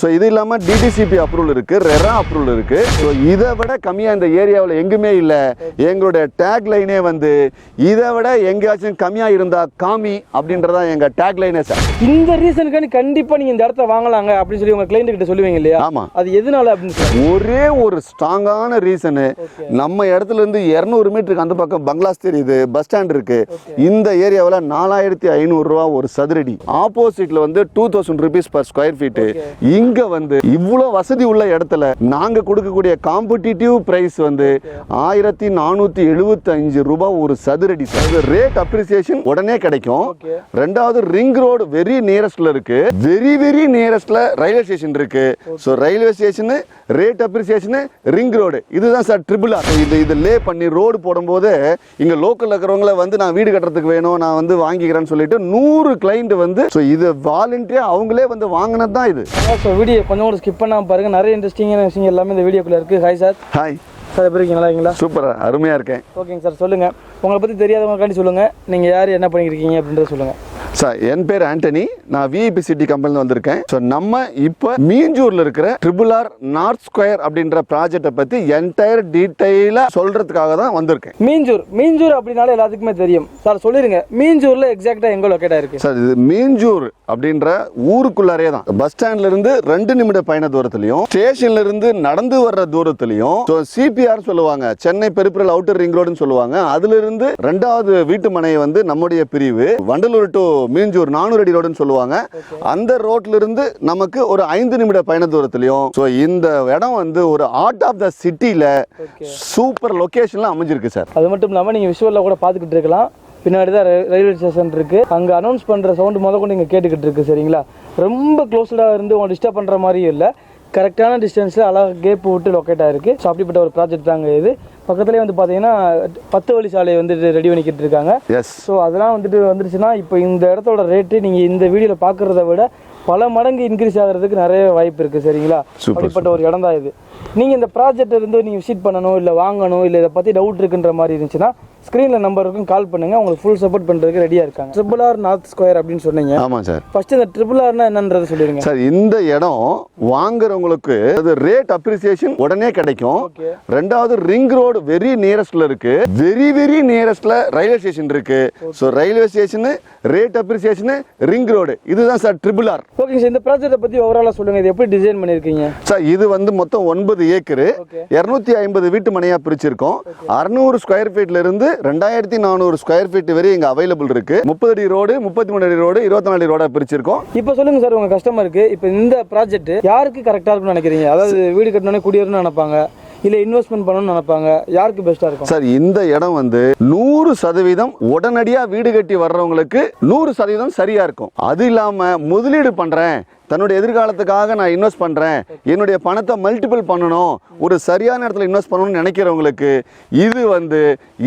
So இது இல்லாமல் DTCP approval இருக்கு ரெரா அப்ரூவல் இருக்கு. ஸோ இதை விட கம்மியாக இந்த ஏரியாவில் எங்குமே இல்லை. எங்களுடைய டேக் லைனே வந்து இதை விட எங்கேயாச்சும் கம்மியாக இருந்தா காமி அப்படின்றதா எங்கள் டேக் லைனே சார். இந்த ரீசனுக்காண்டி கண்டிப்பா நீங்க இந்த இடத்த வாங்கலாங்க அப்படின்னு சொல்லி உங்க கிளைண்ட் கிட்ட சொல்லுவீங்க இல்லையா? ஆமா. அது எதனால அப்படின்னு ஒரே ஒரு ஸ்ட்ராங்கான ரீசனு நம்ம இடத்துல இருந்து இரநூறு மீட்டருக்கு அந்த பக்கம் பங்களாஸ் தெரியுது பஸ் ஸ்டாண்ட் இருக்கு. இந்த ஏரியாவில் நாலாயிரத்தி ஐநூறுரூவா ஒரு சதுரடி. ஆப்போசிட்ல வந்து two thousand rupees per square feet இங்க வந்து இவ்வளோ வசதி உள்ள இடத்துல நாங்க கொடுக்கக்கூடிய காம்படிட்டிவ் பிரைஸ் வந்து ஆயிரத்தி நானூத்தி எழுபத்தி அஞ்சு ரூபாய் ஒரு சதுரடி ரேட் அப்ரிசியேஷன் உடனே கிடைக்கும். ரெண்டாவது ரிங் ரோடு வெரி நியரஸ்ட்ல இருக்கு. வெரி வெரி நியரஸ்ட்ல ரயில்வே ஸ்டேஷன் இருக்கு. So railway station rate appreciation ring road இதுதான் சார் ட்ரிபிள் ஆர் இது இது லே பண்ணி ரோடு போடும்போது இங்க லோக்கல்ல இருக்கிறவங்கள வந்து நான் வீடு கட்டுறதுக்கு வேணும் நான் வந்து வாங்கிக்கிறேன்னு சொல்லிட்டு நூறு கிளைண்ட் வந்து ஸோ இது வாலண்டியா அவங்களே வந்து வாங்கினது தான் இது வீடியோ கொஞ்சம் கூட ஸ்கிப் பண்ணாம பாருங்க. நிறைய இன்ட்ரெஸ்டிங்கான விஷயம் எல்லாமே இந்த வீடியோக்குள்ள இருக்கு. ஹாய் சார் ஹாய் சார் எப்படி இருக்கீங்க? நல்லா இருக்கீங்களா? சூப்பரா அருமையா இருக்கேன். ஓகேங்க சார் சொல்லுங்க. உங்களை பத்தி தெரியாதவங்களுக்காண்டி சொல்லுங்க. நீங்க யார் என்ன பண்ணிருக்கீங்க அப்படின்றத சொல்லுங்க. சார் என் பேர் ஆண்டனி. நான் விஐபி சிட்டி கம்பெனில வந்திருக்கேன். ஸோ நம்ம இப்போ மீஞ்சூர்ல இருக்கிற ட்ரிபிள் ஆர் நார்த் ஸ்கொயர் அப்படின்ற ப்ராஜெக்டை பத்தி என்டையர் டீட்டெயிலா சொல்றதுக்காக தான் வந்திருக்கேன். மீஞ்சூர். மீஞ்சூர் அப்படின்னாலே எல்லாத்துக்குமே தெரியும். சார் சொல்லிருங்க. மீஞ்சூர்ல எக்ஸாக்டா எங்க லொக்கேட் ஆயிருக்கு சார் இது மீஞ்சூர் அப்படின்ற ஊருக்குள்ளாரே தான். பஸ் ஸ்டாண்ட்ல இருந்து ரெண்டு நிமிட பயண தூரத்திலையும் ஸ்டேஷன்ல இருந்து நடந்து வர்ற தூரத்திலையும் சிபிஆர் சொல்லுவாங்க. சென்னை பெருப்புரல் அவுட்டர் ரிங் ரோடுன்னு சொல்லுவாங்க. அதுல இருந்து ரெண்டாவது வீட்டு மனை வந்து நம்முடைய பிரிவு. வண்டலூர் டு மீஞ்சூர் நானூறு அடி ரோடுன்னு சொல்லுவாங்க. அந்த ரோட்ல இருந்து நமக்கு ஒரு ஐந்து நிமிட பயண தூரத்திலையும் ஸோ இந்த இடம் வந்து ஒரு ஆர்ட் ஆஃப் த சிட்டில சூப்பர் லொகேஷன்ல அமைஞ்சிருக்கு சார். அது மட்டும் இல்லாமல் நீங்கள் விஷுவலில் கூட பார்த்துக்கிட்டு இருக்கலாம். பின்னாடி தான் ரயில்- ரயில்வே ஸ்டேஷன் இருக்கு. அங்கே அனௌன்ஸ் பண்ணுற சவுண்டு முத கொண்டு இங்கே கேட்டுக்கிட்டு இருக்கு சரிங்களா? ரொம்ப க்ளோஸ்டாக இருந்து உங்களை டிஸ்டர்ப் பண்ணுற மாதிரியும் இல்லை. கரெக்டான டிஸ்டன்ஸில் அழகாக கேப் விட்டு லொக்கேட் ஆயிருக்கு. ஸோ அப்படிப்பட்ட ஒரு ப்ராஜெக்ட் தாங்க இது. பக்கத்துலேயே வந்து பார்த்தீங்கன்னா பத்து வழி சாலையை வந்து ரெடி பண்ணிக்கிட்டு இருக்காங்க. எஸ் ஸோ அதெல்லாம் வந்துட்டு வந்துருச்சுன்னா இப்போ இந்த இடத்தோட ரேட்டு நீங்கள் இந்த வீடியோவில் பார்க்குறத விட பல மடங்கு இன்க்ரீஸ் ஆகிறதுக்கு நிறைய வாய்ப்பு இருக்குது சரிங்களா? அப்படிப்பட்ட ஒரு இடம் தான் இது. நீங்கள் இந்த ப்ராஜெக்ட் இருந்து நீங்கள் விசிட் பண்ணணும் இல்லை வாங்கணும் இல்லை இதை பற்றி டவுட் இருக்குன்ற மாதிரி இருந்துச்சுன்னா ஸ்க்ரீனில் நம்பர் இருக்கும் கால் பண்ணுங்கள் உங்களுக்கு ஃபுல் சப்போர்ட் பண்ணுறதுக்கு ரெடியாக இருக்காங்க. ட்ரிபிள் ஆர் நார்த் ஸ்கொயர் அப்படின்னு சொன்னீங்க. ஆமாம் சார். ஃபர்ஸ்ட் இந்த ட்ரிபிள் ஆர்னா என்னன்றதை சொல்லிடுங்க. சார் இந்த இடம் வாங்குறவங்களுக்கு அது ரேட் அப்ரிசியேஷன் உடனே கிடைக்கும். ரெண்டாவது ரிங் ரோடு வெரி நியரஸ்ட்ல இருக்கு. வெரி வெரி நியரஸ்ட்ல ரயில்வே ஸ்டேஷன் இருக்கு. So railway station rate appreciation ring road இதுதான் sir triple R okay sir இந்த ப்ராஜெக்ட்டை பற்றி ஓவராலாக சொல்லுங்கள் இது எப்படி டிசைன் பண்ணியிருக்கீங்க? சார் இது வந்து மொத்தம் ஒன்பது ஏக்கரு. இரநூத்தி ஐம்பது வீட்டு மனையா பிரிச்சிருக்கோம். அறுநூறு ஸ்கொயர் ஃபீட்ல இருந்து ரெண்டாயிரத்தி நானூறு ஸ்கொயர் ஃபீட் வரை இங்க அவைலபிள் இருக்கு. முப்பது அடி ரோடு முப்பத்தி மூணு அடி ரோடு இருபத்தி நாலு அடி ரோடா பிரிச்சிருக்கோம். இப்போ சொல்லுங்க சார் உங்க கஸ்டமருக்கு இப்போ இந்த ப்ராஜெக்ட் யாருக்கு கரெக்டாக இருக்கும்னு நினைக்கிறீங்க? அதாவது வீடு கட்டணும்னே குடியேறணும்னு நினைப்பாங்க இல்லை இன்வெஸ்ட்மெண்ட் பண்ணணும்னு நினைப்பாங்க யாருக்கு பெஸ்ட்டாக இருக்கும்? சார் இந்த இடம் வந்து நூறு சதவீதம் உடனடியா வீடு கட்டி வர்றவங்களுக்கு நூறு சதவீதம் சரியா இருக்கும். அது இல்லாம முதலீடு பண்றேன் தன்னுடைய எதிர்காலத்துக்காக நான் இன்வெஸ்ட் பண்றேன். என்னுடைய பணத்தை மல்டிபிள் பண்ணணும். ஒரு சரியான இடத்துல இன்வெஸ்ட் பண்ணணும்னு நினைக்கிறவங்களுக்கு இது வந்து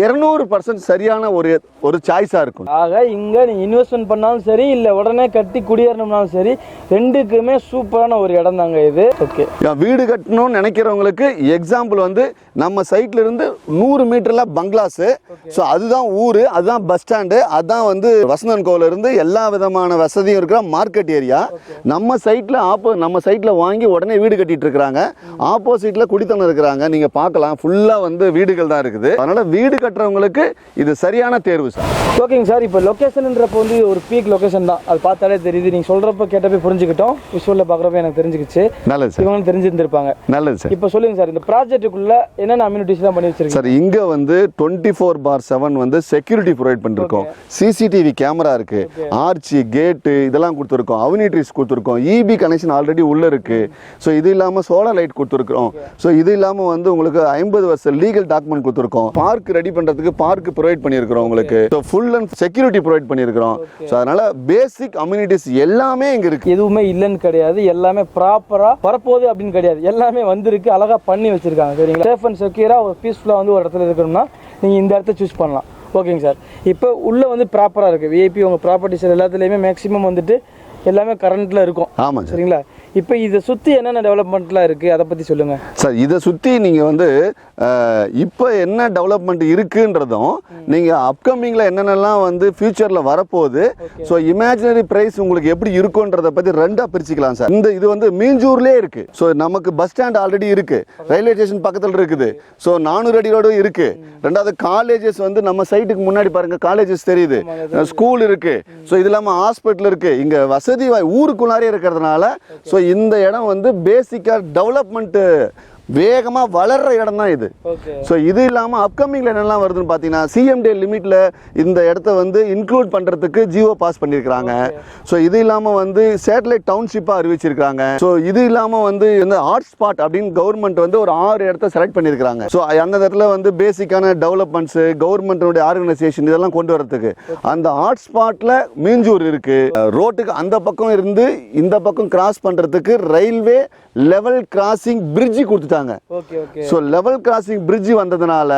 இருநூறு பர்சன்ட் சரியான ஒரு ஒரு சாய்ஸா இருக்கும். ஆக இங்கே நீங்கள் இன்வெஸ்ட்மெண்ட் பண்ணாலும் சரி இல்லை உடனே கட்டி குடியேறணும்னாலும் சரி ரெண்டுக்குமே சூப்பரான ஒரு இடம் தாங்க இது. ஓகே வீடு கட்டணும்னு நினைக்கிறவங்களுக்கு எக்ஸாம்பிள் வந்து நம்ம சைட்ல இருந்து நூறு மீட்டர்ல பங்களாஸ். ஸோ அதுதான் ஊரு அதுதான் பஸ் ஸ்டாண்டு அதுதான் வந்து வசந்தன் கோவில இருந்து எல்லா விதமான வசதியும் இருக்கிற மார்க்கெட் ஏரியா நம்ம சைட்ல ஆப்போ நம்ம சைட்ல வாங்கி உடனே வீடு கட்டிட்டு இருக்கிறாங்க ஆப்போசிட்ல குடித்தனம் இருக்கிறாங்க. நீங்க பார்க்கலாம். ஃபுல்லா வந்து வீடுகள் தான் இருக்குது. அதனால வீடு கட்டுறவங்களுக்கு இது சரியான தேர்வு சார். ஓகேங்க சார். இப்போ லொக்கேஷன்ன்றப்போ வந்து ஒரு பீக் லொக்கேஷன் தான். அது பார்த்தாலே தெரியுது. நீங்கள் சொல்கிறப்ப கேட்டப்பே புரிஞ்சுக்கிட்டோம். விஷுவலில் பார்க்குறப்ப எனக்கு தெரிஞ்சுக்கிச்சு. நல்லது சார். இவங்களும் தெரிஞ்சிருந்திருப்பாங்க. நல்லது சார். இப்போ சொல்லுங்க சார். இந்த ப்ராஜெக்ட்டுக்குள்ள என்னென்ன அம்யூனிட்டிஸ் தான் பண்ணி வச்சிருக்கீங்க? சார் இங்க வந்து டுவெண்ட்டி ஃபோர் பார் செவன் வந்து செக்யூரிட்டி ப்ரொவைட் பண்ணிருக்கோம். சிசிடிவி கேமரா இருக்கு. ஆர்ச்சி கேட்டு இதெல்லாம் கொடுத்துருக்கோம். அவனிட்ரிஸ் கொடுத்துருக்கோம். இபி கனெக்ஷன் ஆல்ரெடி உள்ளே இருக்குது ஸோ இது இல்லாமல் சோலார் லைட் கொடுத்துருக்குறோம். ஸோ இது இல்லாமல் வந்து உங்களுக்கு ஐம்பது வருஷம் லீகல் டாக்குமெண்ட் கொடுத்துருக்கோம். பார்க் ரெடி பண்ணுறதுக்கு பார்க் ப்ரொவைட் பண்ணியிருக்கிறோம் உங்களுக்கு. So full and security provide பண்ணியிருக்கிறோம் ஸோ அதனால் பேசிக் அம்யூனிட்டிஸ் எல்லாமே இங்கே இருக்குது எதுவுமே இல்லைன்னு கிடையாது. எல்லாமே ப்ராப்பராக வரப்போகுது அப்படின்னு கிடையாது. எல்லாமே வந்திருக்கு. அழகாக பண்ணி வச்சுருக்காங்க. சரிங்களா? சேஃப் அண்ட் செக்யூராக ஒரு பீஸ்ஃபுல்லாக வந்து ஒரு இடத்துல இருக்கணும்னா நீங்கள் இந்த இடத்த சூஸ் பண்ணலாம். ஓகேங்க சார். இப்போ உள்ளே வந்து ப்ராப்பராக இருக்குது விஐபி உங்கள் ப்ராப்பர்ட்டிஸ் எல்லாத்துலேயுமே மேக்ஸிமம் வந்துட்டு எல்லாமே கரண்ட்ல இருக்கும். ஆமாம் சார். சரிங்களா? இப்போ இதை சுற்றி என்னென்ன டெவலப்மெண்ட்லாம் இருக்குது அதை பற்றி சொல்லுங்கள் சார் இதை சுற்றி நீங்கள் வந்து இப்போ என்ன டெவலப்மெண்ட் இருக்குன்றதும் நீங்கள் அப்கமிங்கில் என்னென்னலாம் வந்து ஃபியூச்சரில் வரப்போகுது ஸோ இமேஜினரி ப்ரைஸ் உங்களுக்கு எப்படி இருக்குன்றதை பற்றி ரெண்டாக பிரிச்சுக்கலாம் சார். இந்த இது வந்து மீஞ்சூர்லேயே இருக்குது ஸோ நமக்கு பஸ் ஸ்டாண்ட் ஆல்ரெடி இருக்குது ரயில்வே ஸ்டேஷன் பக்கத்தில் இருக்குது. ஸோ நானூறு அடி ரோடும் இருக்குது ரெண்டாவது காலேஜஸ் வந்து நம்ம சைட்டுக்கு முன்னாடி பாருங்கள் காலேஜஸ் தெரியுது. ஸ்கூல் இருக்குது ஸோ இது இல்லாமல் ஹாஸ்பிட்டல் இருக்குது இங்கே வசதி ஊருக்குள்ளாரே இருக்கிறதுனால ஸோ இந்த இடம் வந்து பேசிக்காக டெவலப்மெண்ட்டு வேகமாக வளர்ற இடம் தான் இது. ஸோ இது இல்லாமல் அப்கமிங்கில் என்னெல்லாம் வருதுன்னு பார்த்தீங்கன்னா சிஎம்டே லிமிட்டில் இந்த இடத்த வந்து இன்க்ளூட் பண்ணுறதுக்கு ஜியோ பாஸ் பண்ணியிருக்கிறாங்க ஸோ இது இல்லாமல் வந்து சேட்டலைட் டவுன்ஷிப்பாக அறிவிச்சிருக்காங்க ஸோ இது இல்லாமல் வந்து இந்த ஹாட் ஸ்பாட் அப்படின்னு கவர்மெண்ட் வந்து ஒரு ஆறு இடத்த செலக்ட் பண்ணியிருக்காங்க ஸோ அந்த இடத்துல வந்து பேசிக்கான டெவலப்மெண்ட்ஸு கவர்மெண்ட்டோட ஆர்கனைசேஷன் இதெல்லாம் கொண்டு வரதுக்கு. அந்த ஹாட் ஸ்பாட்டில் மீஞ்சூர் இருக்கு. ரோட்டுக்கு அந்த பக்கம் இருந்து இந்த பக்கம் கிராஸ் பண்ணுறதுக்கு ரயில்வே லெவல் கிராசிங் பிரிட்ஜி கொடுத்துட்டாங்க. ஸோ லெவல் கிராசிங் பிரிட்ஜ் வந்ததுனால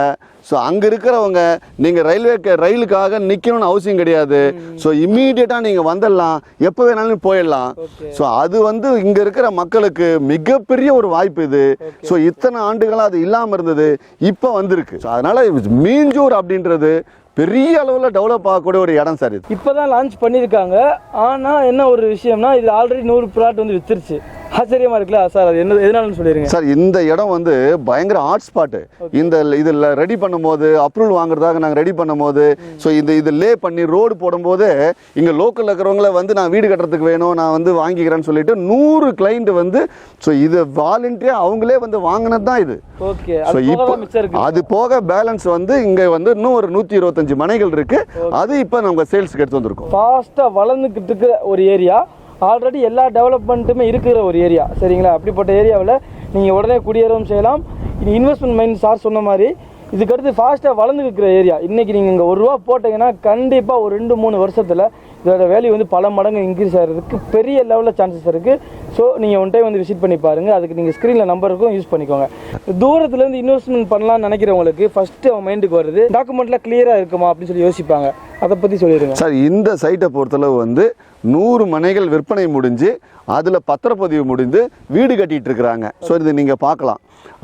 ஸோ அங்கே இருக்கிறவங்க நீங்கள் ரயில்வே ரயிலுக்காக நிற்கணும்னு அவசியம் கிடையாது. ஸோ இம்மீடியட்டாக நீங்கள் வந்துடலாம். எப்போ வேணாலும் போயிடலாம். ஸோ அது வந்து இங்கே இருக்கிற மக்களுக்கு மிகப்பெரிய ஒரு வாய்ப்பு இது. ஸோ இத்தனை ஆண்டுகளாக அது இல்லாமல் இருந்தது இப்போ வந்திருக்கு. ஸோ அதனால் மீஞ்சூர் அப்படின்றது பெரிய அளவில் டெவலப் ஆகக்கூடிய ஒரு இடம் சார் இது. இப்போ தான் லான்ச் பண்ணியிருக்காங்க. ஆனால் என்ன ஒரு விஷயம்னா இது ஆல்ரெடி நூறு பிளாட் வந்து வித்துருச்சு. ஆச்சரியமா இருக்குல்ல? சார் அது என்ன எதனாலன்னு சொல்லிடுங்க. சார் இந்த இடம் வந்து பயங்கர ஹாட் ஸ்பாட்டு இந்த இதில் ரெடி பண்ணும்போது அப்ரூவல் வாங்குறதாக நாங்கள் ரெடி பண்ணும்போது ஸோ இந்த இது லே பண்ணி ரோடு போடும்போது இங்கே லோக்கலில் இருக்கிறவங்கள வந்து நான் வீடு கட்டுறதுக்கு வேணும் நான் வந்து வாங்கிக்கிறேன்னு சொல்லிட்டு நூறு கிளைண்ட் வந்து ஸோ இது வாலண்டியாக அவங்களே வந்து வாங்கினது தான் இது ஓகே ஸோ இப்போ அது போக பேலன்ஸ் வந்து இங்கே வந்து இன்னும் ஒரு நூற்றி இருபத்தஞ்சு மனைகள் இருக்கு. அது இப்போ நம்ம சேல்ஸ்க்கு எடுத்து வந்திருக்கோம். ஃபாஸ்ட்டாக வளர்ந்துக்கிட்டு ஒரு ஏரியா ஆல்ரெடி எல்லா டெவலப்மெண்ட்டுமே இருக்கிற ஒரு ஏரியா சரிங்களா? அப்படிப்பட்ட ஏரியாவில் நீங்கள் உடனே குடியேறவும் செய்யலாம். இது இன்வெஸ்ட்மெண்ட் மைண்ட் சார் சொன்ன மாதிரி இதுக்கடுத்து ஃபாஸ்ட்டாக வளர்ந்துருக்கிற ஏரியா இன்றைக்கி நீங்கள் இங்கே ஒரு ரூபா போட்டிங்கன்னா கண்டிப்பாக ஒரு ரெண்டு மூணு வருஷத்தில் இதோட வேல்யூ வந்து பல மடங்கு இன்க்ரீஸ் ஆகிறதுக்கு பெரிய லெவலில் சான்சஸ் இருக்குது ஸோ நீங்கள் ஒன் டைம் வந்து விசிட் பண்ணி பாருங்கள் அதுக்கு நீங்கள் ஸ்க்ரீனில் நம்பர் இருக்கும் யூஸ் பண்ணிக்கோங்க. தூரத்துலேருந்து இன்வெஸ்ட்மெண்ட் பண்ணலாம்னு நினைக்கிறவங்களுக்கு ஃபஸ்ட்டு அவன் மைண்டுக்கு வருது. டாக்குமெண்ட்லாம் கிளியராக இருக்குமா அப்படின்னு சொல்லி யோசிப்பாங்க. அதை பற்றி சொல்லிடுங்க. சார் இந்த சைட்டை பொறுத்தளவு வந்து நூறு மனைகள் விற்பனை முடிஞ்சு அதில் பத்திரப்பதிவு முடிந்து வீடு கட்டிட்டு இருக்கிறாங்க. ஸோ இது நீங்கள் பார்க்கலாம்.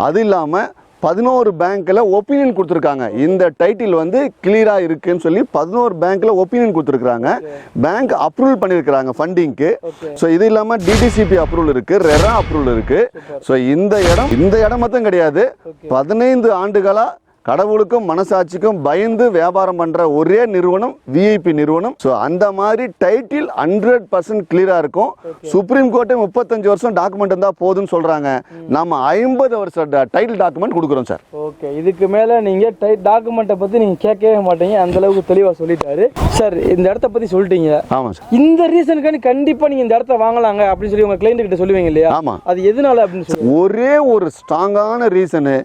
அது இல்லாமல் பதினோரு பேங்க்கில் ஒப்பீனியன் கொடுத்துருக்காங்க. இந்த டைட்டில் வந்து கிளியராக இருக்குன்னு சொல்லி பதினோரு பேங்க்கில் ஒப்பீனியன் கொடுத்துருக்காங்க பேங்க் அப்ரூவல் பண்ணியிருக்கிறாங்க ஃபண்டிங்க்கு. ஸோ இது இல்லாமல் டிடிசிபி அப்ரூவல் இருக்குது ரெரா அப்ரூவல் இருக்குது ஸோ இந்த இடம் இந்த இடம் மட்டும் கிடையாது. பதினைந்து ஆண்டுகளாக கடவுளுக்கும் மனசாட்சிக்கும் பயந்து வியாபாரம் பண்ற ஒரே நிறுவனம் விஐபி நிறுவனம். ஸோ அந்த மாதிரி டைட்டில் ஹண்ட்ரட் பர்சன்ட் கிளியரா இருக்கும். சுப்ரீம் கோர்ட்டே முப்பத்தஞ்சு வருஷம் டாக்குமெண்ட் இருந்தா போதும்னு சொல்றாங்க. நம்ம ஐம்பது வருஷம் டைட்டில் டாக்குமெண்ட் கொடுக்குறோம் சார் ஓகே இதுக்கு மேலே நீங்கள் டை டாக்குமெண்ட்டை பற்றி நீங்கள் கேட்கவே மாட்டீங்க. அந்த அளவுக்கு தெளிவாக சொல்லிட்டாரு. சார் இந்த இடத்த பற்றி சொல்லிட்டீங்க. ஆமாம் சார் இந்த ரீசனுக்காண்டி கண்டிப்பாக நீங்கள் இந்த இடத்த வாங்கலாங்க அப்படின்னு சொல்லி உங்கள் கிளைண்ட் கிட்ட சொல்லுவீங்க இல்லையா? ஆமா. அது எதனால அப்படின்னு சொல்லி ஒரே ஒரு ஸ்ட்ராங்கான ரீசனு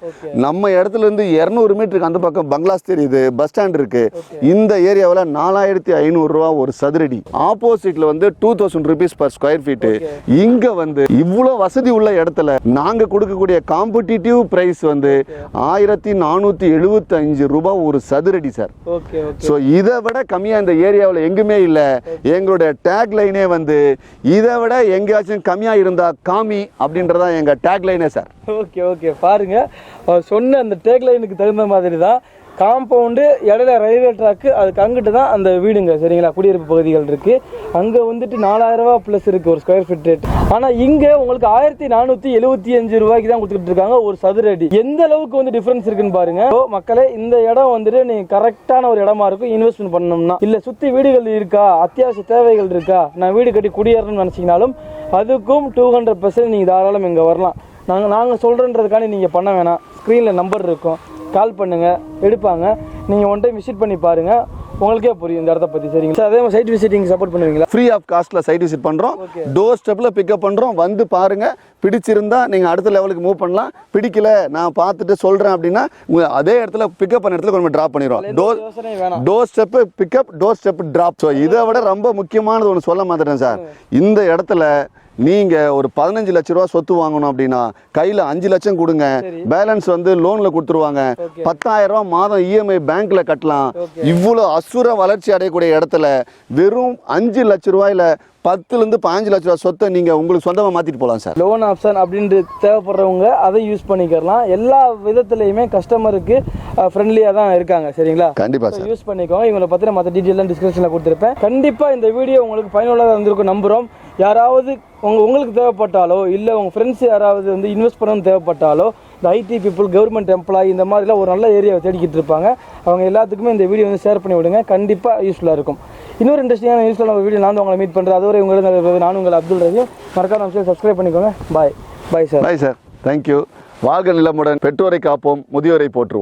நம்ம இடத்துல இருந்து இரநூறு மீட்டருக்கு அந்த பக்கம் பங்களாஸ் தெரியுது பஸ் ஸ்டாண்ட் இருக்கு. இந்த ஏரியாவில் நாலாயிரத்தி ஐநூறுரூவா ஒரு சதுரடி. ஆப்போசிட்ல வந்து two thousand rupees per square feet இங்க வந்து இவ்வளோ வசதி உள்ள இடத்துல நாங்க கொடுக்கக்கூடிய காம்படிட்டிவ் பிரைஸ் வந்து ஆயிரத்தி நானூற்றி எழுபத்தஞ்சு ரூபாய் ஒரு சதுரடி சார் ஸோ இதை விட கம்மியாக இந்த ஏரியாவில் எங்குமே இல்லை. எங்களுடைய டேக் லைனே வந்து இதை விட எங்கேயாச்சும் கம்மியாக இருந்தால் காமி அப்படின்றதான் எங்கள் டேக் லைனே சார் ஓகே ஓகே பாருங்க சொன்ன அந்த டேக் லைனுக்கு தகுந்த மாதிரி தான் காம்பவுண்டு இடையில ரயில்வே ட்ராக்கு அதுக்கு அங்கிட்டு தான் அந்த வீடுங்க சரிங்களா? குடியிருப்பு பகுதிகள் இருக்கு. அங்கே வந்துட்டு நாலாயிரம் ரூபா ப்ளஸ் இருக்கு ஒரு ஸ்கொயர் ஃபீட் ரேட் ஆனால் இங்கே உங்களுக்கு ஆயிரத்தி நானூற்றி எழுபத்தி அஞ்சு ரூபாய்க்கு தான் கொடுத்துட்டு இருக்காங்க ஒரு சதுர அடி எந்த அளவுக்கு வந்து டிஃப்ரென்ஸ் இருக்குன்னு பாருங்க. ஸோ மக்களே இந்த இடம் வந்துட்டு நீங்கள் கரெக்டான ஒரு இடமா இருக்கும். இன்வெஸ்ட்மெண்ட் பண்ணணும்னா. இல்லை சுற்றி வீடுகள் இருக்கா? அத்தியாவசிய தேவைகள் இருக்கா? நான் வீடு கட்டி குடியேறணும்னு நினச்சிங்கனாலும் அதுக்கும் டூ ஹண்ட்ரட் பர்சன்ட் நீங்கள் தாராளம் இங்கே வரலாம். நாங்கள் நாங்கள் சொல்றன்றதுக்காண்டி நீங்க பண்ண வேணாம். ஸ்க்ரீனில் நம்பர் இருக்கும். கால் பண்ணுங்க எடுப்பாங்க. நீங்க ஒன் டைம் விசிட் பண்ணி பாருங்க. உங்களுக்கே புரியும் இந்த இடத்த பத்தி சரிங்களா? சார் அதே மாதிரி சைட் விசிட்டிங் சப்போர்ட் பண்ணுவீங்களா? ஃப்ரீ ஆஃப் காஸ்ட்டில் சைட் விசிட் பண்ணுறோம். டோர் ஸ்டெப்பில் பிக்கப் பண்ணுறோம் வந்து பாருங்க. பிடிச்சிருந்தா நீங்கள் அடுத்த லெவலுக்கு மூவ் பண்ணலாம். பிடிக்கல நான் பார்த்துட்டு சொல்கிறேன் அப்படின்னா உங்க அதே இடத்துல பிக்கப் பண்ண இடத்துல கொஞ்சம் ட்ராப் பண்ணிடுவோம் door door step pickup door step drop so இதை விட ரொம்ப முக்கியமானது ஒன்று சொல்ல மாட்டேன் சார். இந்த இடத்துல நீங்க ஒரு பதினஞ்சு லட்ச ரூபா சொத்து வாங்கணும் அப்படின்னா கையில அஞ்சு லட்சம் கொடுங்க. பேலன்ஸ் வந்து லோன்ல கொடுத்துருவாங்க. பத்தாயிரம் ரூபாய் மாதம் இஎம்ஐ பேங்க்ல கட்டலாம். ஓகே. இவ்வளோ அசுர வளர்ச்சி அடையக்கூடிய இடத்துல வெறும் அஞ்சு லட்ச ரூபாயில பத்துல இருந்து பதினஞ்சு லட்ச ரூபாய் சொத்தை நீங்க உங்களுக்கு சொந்தமா மாத்திட்டு போலாம் சார். லோன் ஆப்ஷன் அப்படின்ட்டு தேவைப்படுறவங்க அதை யூஸ் பண்ணிக்கலாம். எல்லா விதத்துலையுமே கஸ்டமருக்கு ஃப்ரெண்ட்லியாக தான் இருக்காங்க. சரிங்களா? கண்டிப்பா சார். யூஸ் பண்ணிக்கோங்க. இவங்களை பற்றின மற்ற டீட்டெயிலாம் டிஸ்கிரிப்ஷனில் கொடுத்துருப்பேன். கண்டிப்பாக இந்த வீடியோ உங்களுக்கு பயனுள்ளதாக இருந்திருக்கும் நம்புகிறோம் யாராவது உங்கள் உங்களுக்கு தேவைப்பட்டாலோ இல்லை உங்கள் ஃப்ரெண்ட்ஸ் யாராவது வந்து இன்வெஸ்ட் பண்ணணும் தேவைப்பட்டாலோ இந்த ஐடி பீப்புள் கவர்மெண்ட் எம்ப்ளாயி இந்த மாதிரிலாம் ஒரு நல்ல ஏரியாவை தேடிக்கிட்டு இருப்பாங்க. அவங்க எல்லாத்துக்குமே இந்த வீடியோ வந்து ஷேர் பண்ணி விடுங்க. கண்டிப்பாக யூஸ்ஃபுல்லாக இருக்கும். இன்னொரு இன்ட்ரெஸ்டிங்கான நம்ம வீடியோ நான் உங்களை மீட் பண்ணுறேன் அதுவரை உங்களுக்கு நான் உங்கள் அப்துல் ரஹீம் மறக்காம நம்ம சப்ஸ்கிரைப் பண்ணிக்கோங்க. Bye bye sir bye sir thank you வாழ்க நிலமுடன். பெற்றோரை காப்போம். முதியோரை போற்றுவோம்.